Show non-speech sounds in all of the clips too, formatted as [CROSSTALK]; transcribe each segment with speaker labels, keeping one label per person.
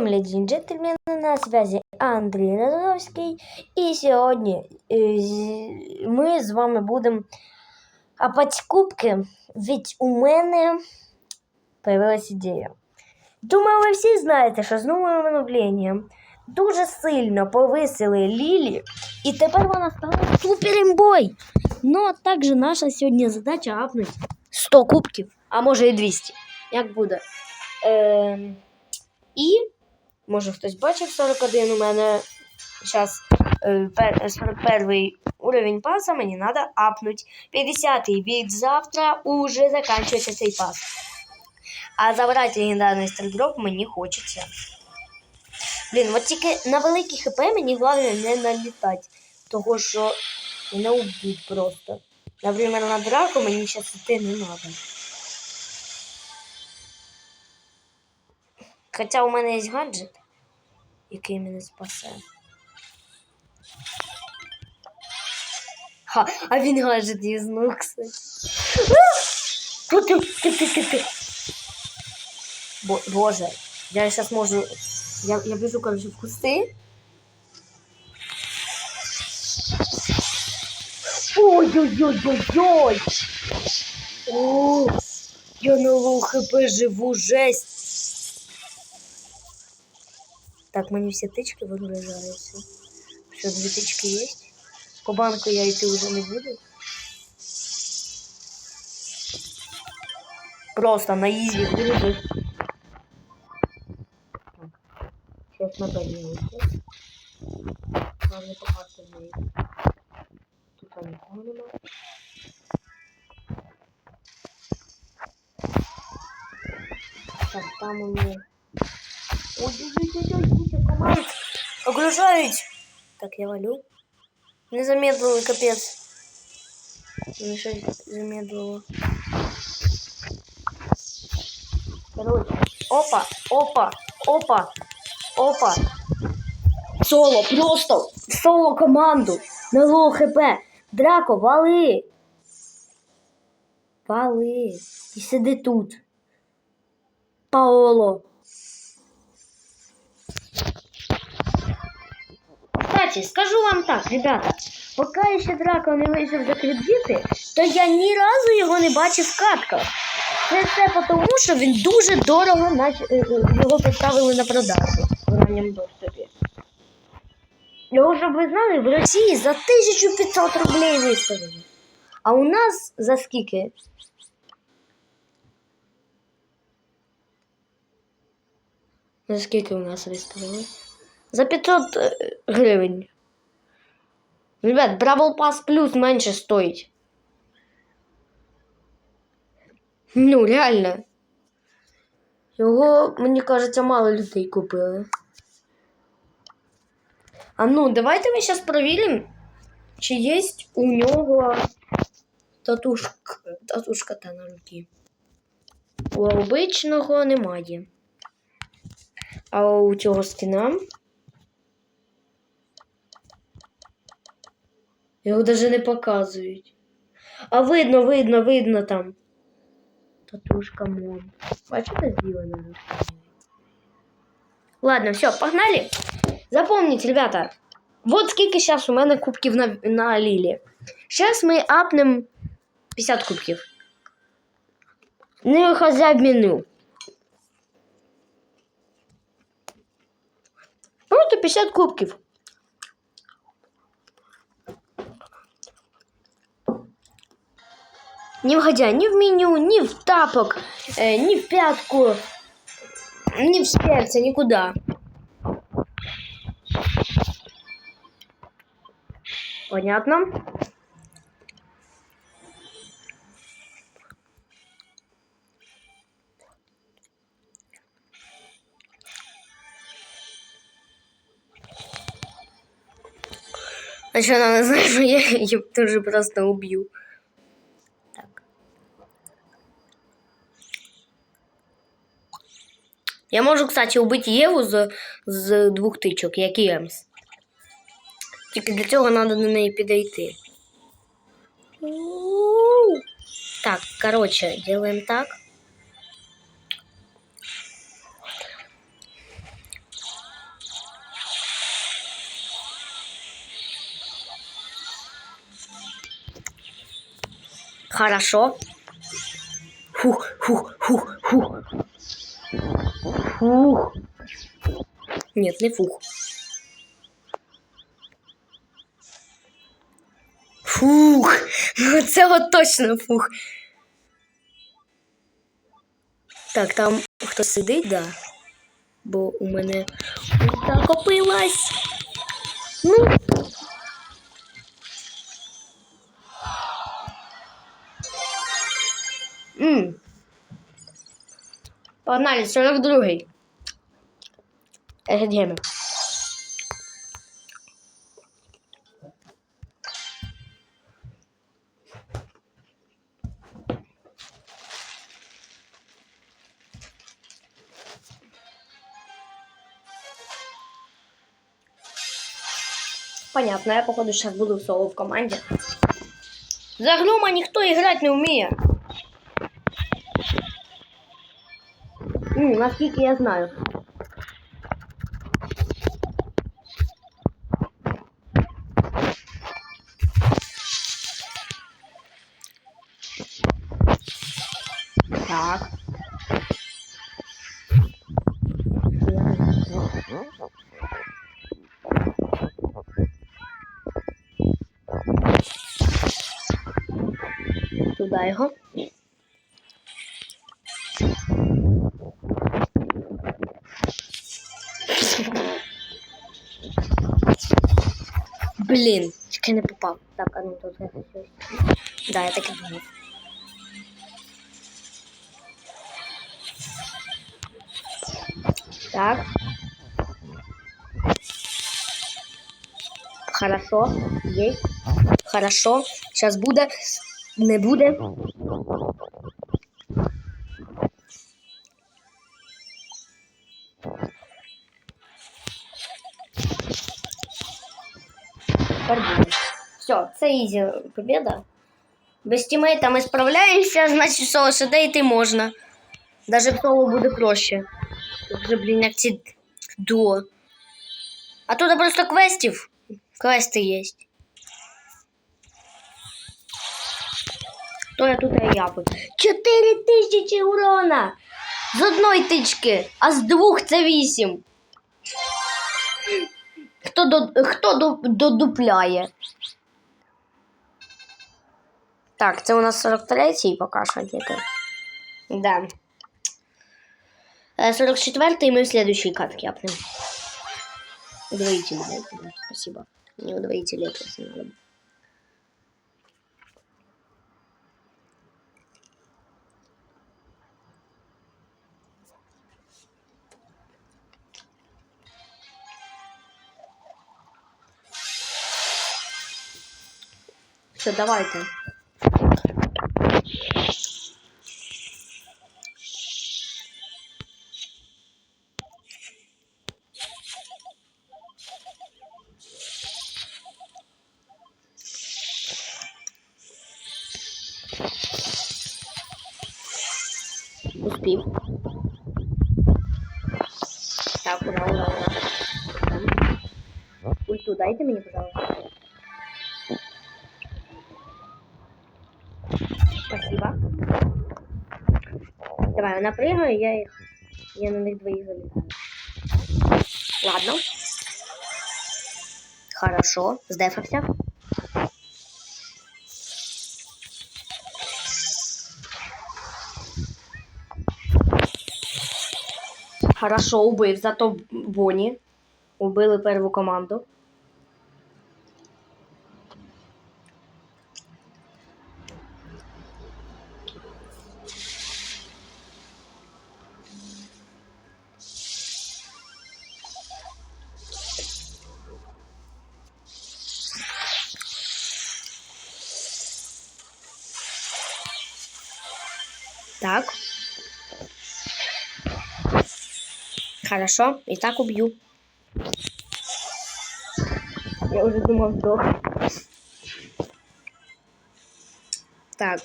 Speaker 1: Всем, леди и джентльмены, на связи Андрій Назаровський. І сьогодні е, ми з вами будемо апати кубки, ведь у мене появилась ідея. Думаю, ви всі знаєте, що з новим оновленням дуже сильно повисили Лілі, і тепер вона стала суперімбой. Ну, а також наша сьогодні задача апнути 100 кубків, а може і 200, як буде. Ем, і Може хтось бачив 41 у мене зараз 41 уровень паса, мені треба апнуть. 50 від завтра уже закінчується цей пас. А забрати легендарний стрільдроп мені хочеться. Блін, от тільки на великий хп мені головне не налітати. Того що мене уб'ють просто. Наприклад, на драку мені зараз йти не треба. Хоча у мене є гаджет який мене спасе. Ха, а він гаджет ти, ти. Бо, боже, я сейчас можу... Я, я біжу, короче, в кусти. Ой-ой-ой-ой-ой! О, я на лоу хп живу, жесть! Так, мені всі тички вигружаються. Що, дві тички є? По банку я йти вже не буду. Просто на ізі вигружу. Сейчас надо їхати. Главное попасти в неї. Тут нікого нема. Так, там у мене... Огружають. Так, я валю. Не замедлили, капець. Не. Короче. Опа, опа, опа, опа. Соло, просто соло команду. На лоу хп. Драко, вали. Вали. І сиди тут. Паоло. Кстати, скажу вам так, ребята, поки ще Драко не вийшов за кредити, то я ні разу його не бачив в катках. Це все тому, що він дуже дорого е, е, його поставили на продажу в ранньому доступі. Його, щоб ви знали, в Росії за 1500 рублей виставили. А у нас за скільки? За скільки у нас виставили? За 500 е, гривень. Ребят, Бравл Pass Plus менше стоїть. Ну, реально. Його, мені кажеться, мало людей купили. А ну, давайте ми зараз перевіримо, чи є у нього татушка, татушка та на руки. У обичного немає. А у цього скіна його навіть не показують. А видно, видно, видно там. Татушка мон. Бачите, зелена рука. Ладно, все, погнали. Запомните, ребята, вот скільки сейчас у мене кубків на, на Лілі. Сейчас ми апнем 50 кубків. Не виходя в меню. Просто 50 кубків. Не входя ни в меню, ни в тапок, э, ни в пятку, ни в сердце, никуда. Понятно? А что она знает, что я [LAUGHS] ее тоже просто убью. Я можу, кстати, убити Єву з з двох тичок, як і Емс. Тільки для цього треба до неї підійти. Так, короче, делаем так. Хорошо. Фух, фух, фух, фух. Фух. Нет, не фух. Фух. Ну [LAUGHS] це от точно фух. Так, там хто сидить, да. Бо у мене копилась. Ну. Погнали, 42-й. Егедгеми. Понятно, я походу сейчас буду соло в команде. За гнома никто играть не умеет. М, наскільки я знаю. Так. Туда його. Блін, чекай не попав. Так, а ну тут щось. Да, я так і думав. Так. Хорошо, есть. Хорошо. Сейчас буде. Не буде. Це ізі победа. Без тімейта ми справляємося, значить соло сидейти можна. Даже соло буде проще. Тут же, блін, як ці дуо. А тут просто квестів. Квести є. То я тут і япу. Чотири тисячі урона! З одної тички, а з двох це вісім. Хто, до, хто до, додупляє? Так, це у нас 43-й поки що тільки. Да. Э, 44-й мы в следующей катке апнем. Удвоитель, да, спасибо. Не удвоитель, это надо. Все, давайте. Дайте мені, пожалуйста. Спасибо. Давай, она прыгаю, я их... Я на них двоих залетаю. Ладно. Хорошо, сдефався. Хорошо, убив, зато Боні. Убили перву команду. Хорошо, и так убью. Я уже думал, сдох. Так.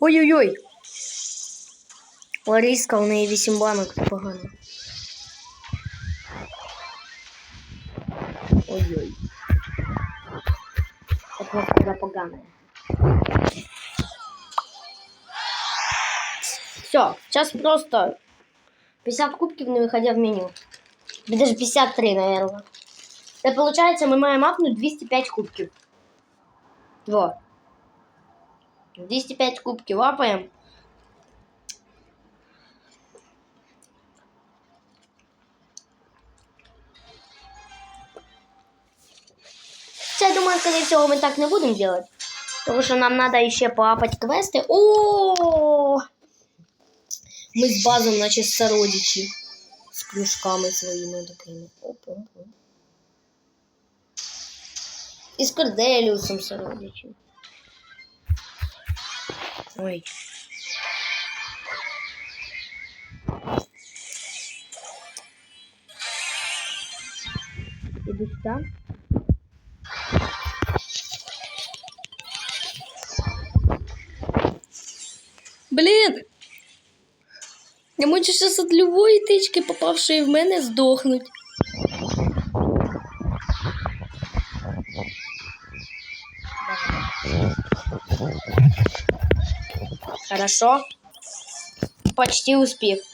Speaker 1: Ой-ой-ой. Лариска, у неї 8 банок, погано. Ой-ой. Це просто погане. Все, сейчас просто 50 кубків не виходя в меню. Даже 53, наверное. Це получается, ми маємо апнути 205 кубків. Во. 205 кубків лапаємо. Це, я думаю, скорее всего, мы так не будем делать. Потому что нам надо еще поапать квесты. О! Ми з базом, наче сородичі. З кружками своїми такими. Опа-опа. І з Корделіусом сородичі. Ой. Іду сюди.
Speaker 2: Блін! Я можу зараз від любої тички, попавшої в мене, здохнуть.
Speaker 1: Хорошо. Почти успех.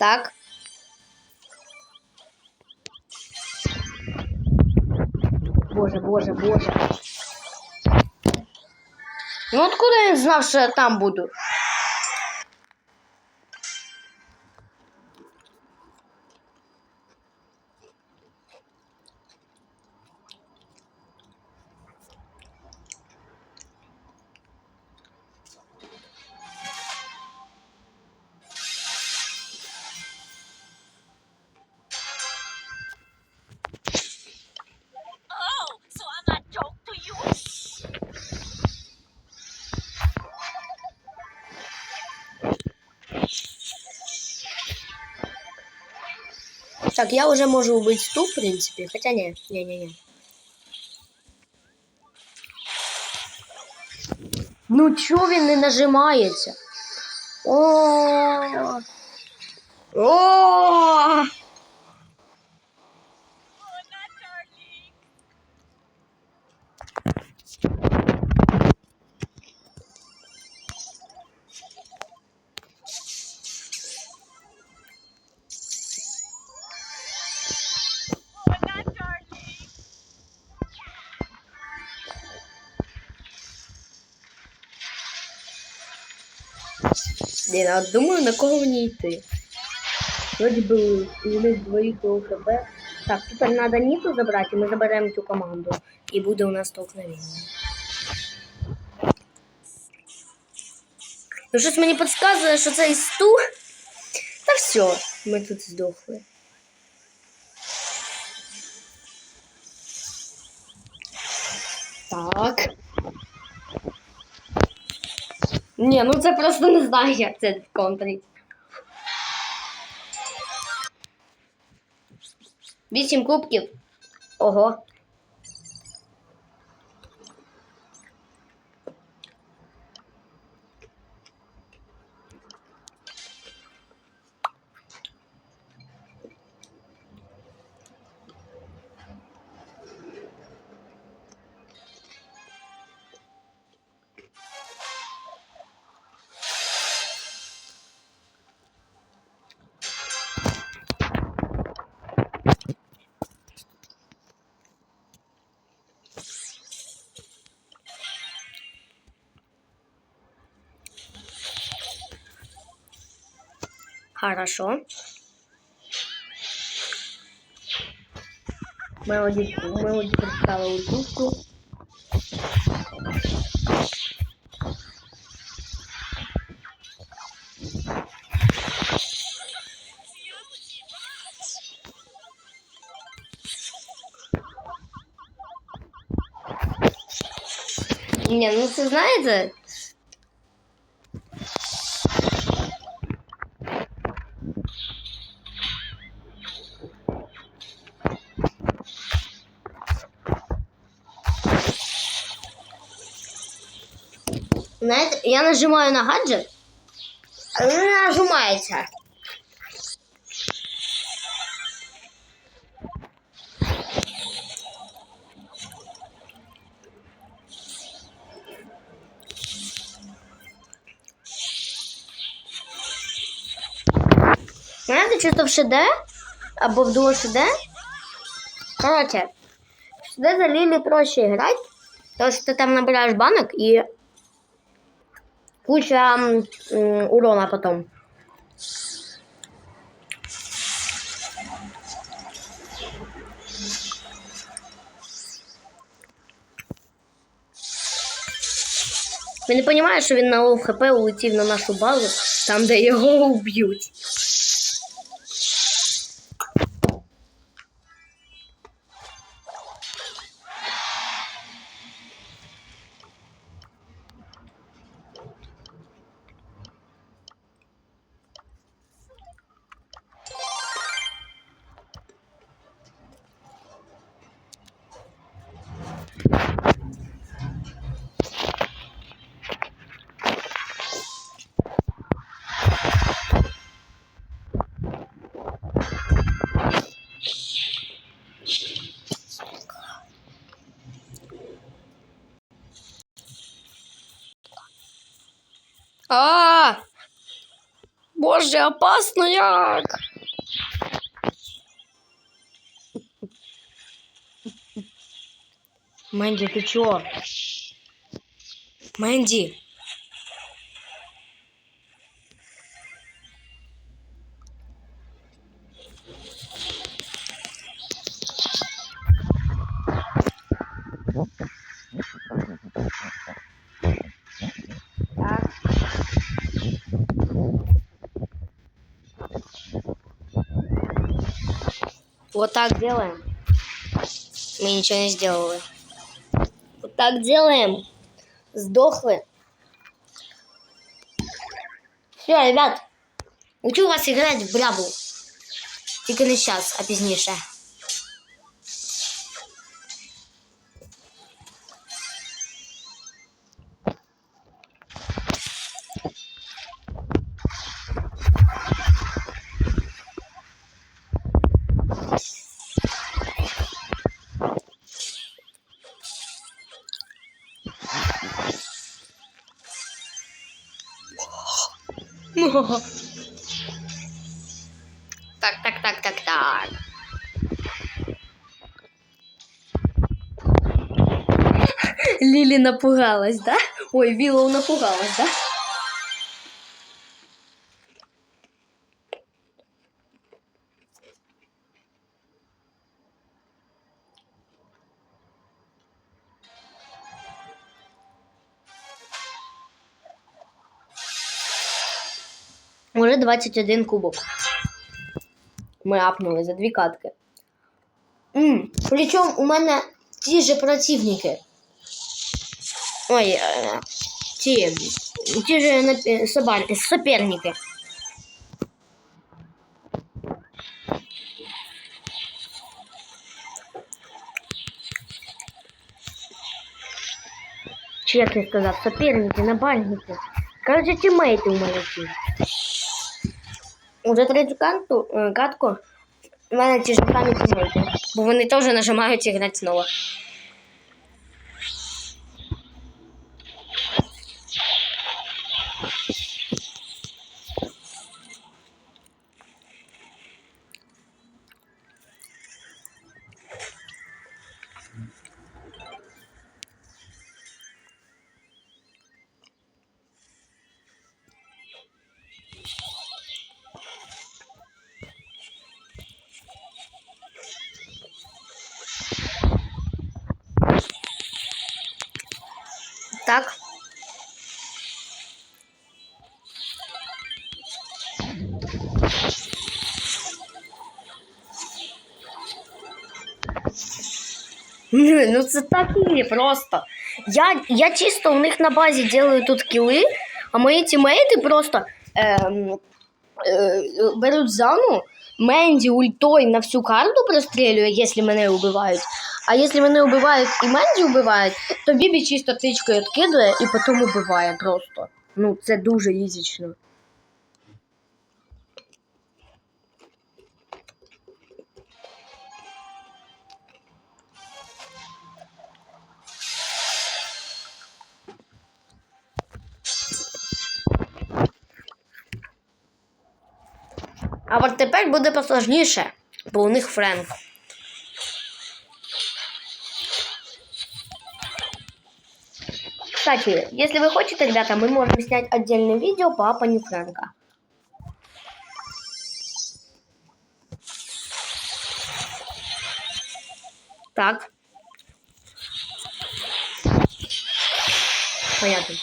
Speaker 1: Так. Боже, боже, боже. Ну откуда я знав, що я там буду? Так, я уже можу убити ту, в принципі. Хоча ні, ні, ні, ні. Ну чого він не нажимається? О. О! Блін, а думаю, на кого мені йти. Вроді би у них двоїх ОХБ. Так, тепер треба Ніту забрати, і ми заберемо цю команду. І буде у нас столкновення. Ну, щось мені підказує, що це із ту. Та все, ми тут здохли. Так. Ні, ну це просто не знаю, як це контрить. Вісім кубків. Ого. Хорошо. Мелоді, Мелоді прочитала ультушку. Ні, ну це знаєте. Я нажимаю на гаджет, а він не нажимається. Знаєте, що то в ШД? Або в дуо ШД? Короче, в ШД за Лили проще играть, потому что ты там набираешь банок и куча урона потом. Він не розуміє, що він на лов хп улетів на нашу базу, там, де його уб'ють.
Speaker 2: А! Боже, опасно як!
Speaker 1: Мэнди, ты чё?
Speaker 2: Менді.
Speaker 1: Вот так делаем. Мы ничего не сделали. Вот так делаем. Сдохли. Все, ребят. Учу вас играть в брябу. Тільки не сейчас, а пізніше. Так, так, так, так, так.
Speaker 2: Лілі напугалась, да? Ой, Вілоу напугалась, да?
Speaker 1: 21 кубок. Ми апнули за дві катки. М, Причому у мене ті же противники. Ой, е, ті, ті же собар- соперники. Я сказав, соперники, напарники. Короче, тімейти у мене ті. Уже третю карту, е, катку у мене ті ж самі тімейти. Бо вони теж нажимають і грати знову. Ні, ну це так і є просто. Я, я чисто у них на базі делаю тут кіли, а мої тімейти просто ем, е, беруть зану, Менді ультой на всю карту прострілює, якщо мене вбивають. А якщо мене вбивають і Менді вбивають, то Бібі чисто тичкою відкидує і потім вбиває просто. Ну, це дуже ізічно. А от тепер буде посложніше, бо у них Френк. Кстати, если вы хотите, ребята, мы можем снять отдельное видео по Апане Фрэнка. Так. Понятно.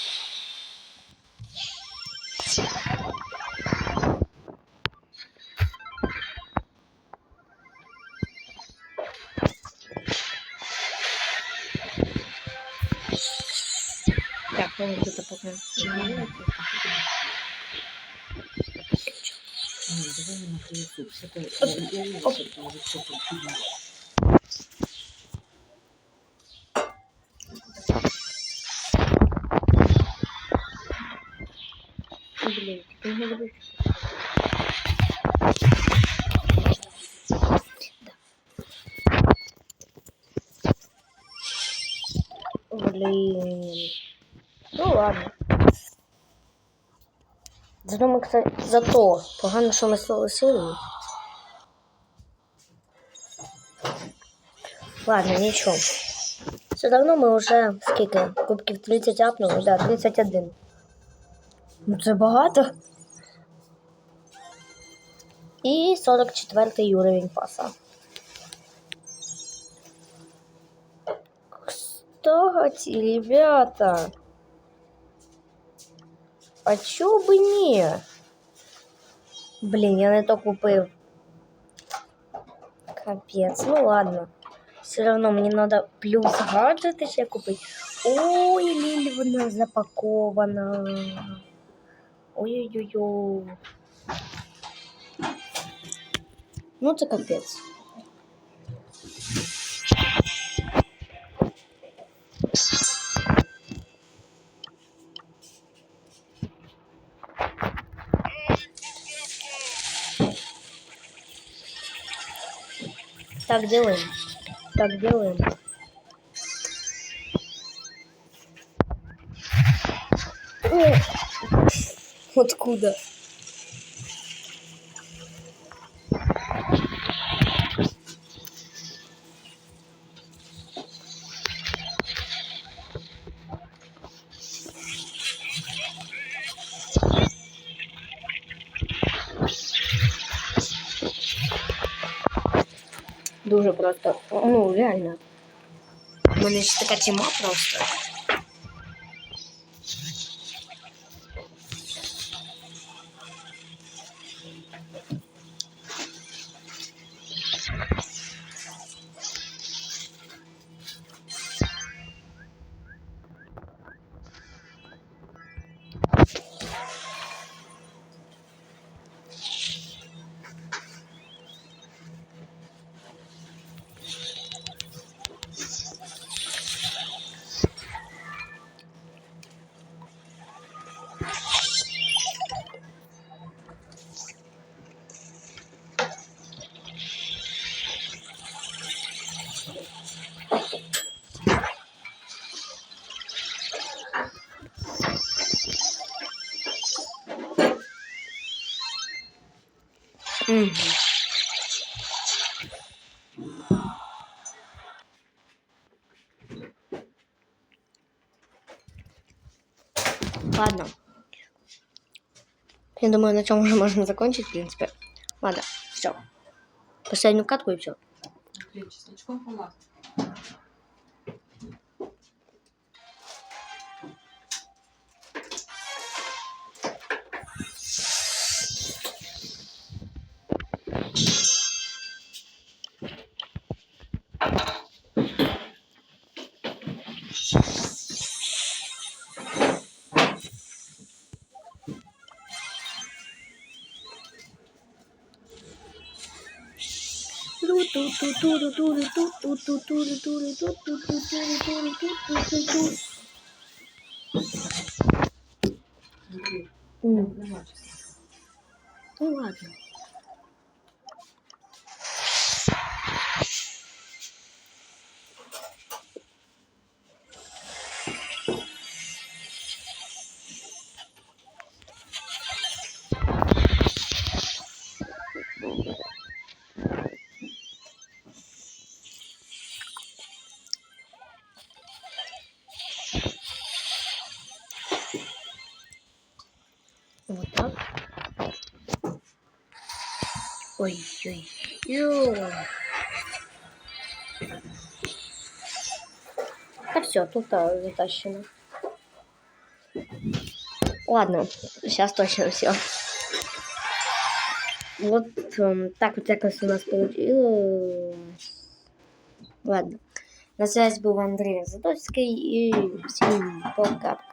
Speaker 1: Так, ну где-то пока. Блин, Зато погано, що ми слили силу. Ладно, нічого. Все давно ми вже скільки? Кубків 30 апнули, да, 31. Ну це багато. І 44 уровень паса. Кстати, ребята. А чё бы не? Блин, я не то купив. Капец, ну ладно. Все равно мне надо плюс гаджеты ще купить. Ой, Лілі, запакована. Ой-ой-ой. Ну, це капець. Так делаем. Так делаем. О! Откуда? Просто. Ну, реально. У мене ж така тіма просто. Ладно. Я думаю, на чем уже можно закончить, в принципе. Ладно, все. Последнюю катку и все. Ну ладно. Ой-ой. Ё. А все, тут а, затащено. Ладно, сейчас точно все. Вот эм, так вот якось у нас получилось. Ладно. На связь был Андрей Задоцкий и всем пока-пока.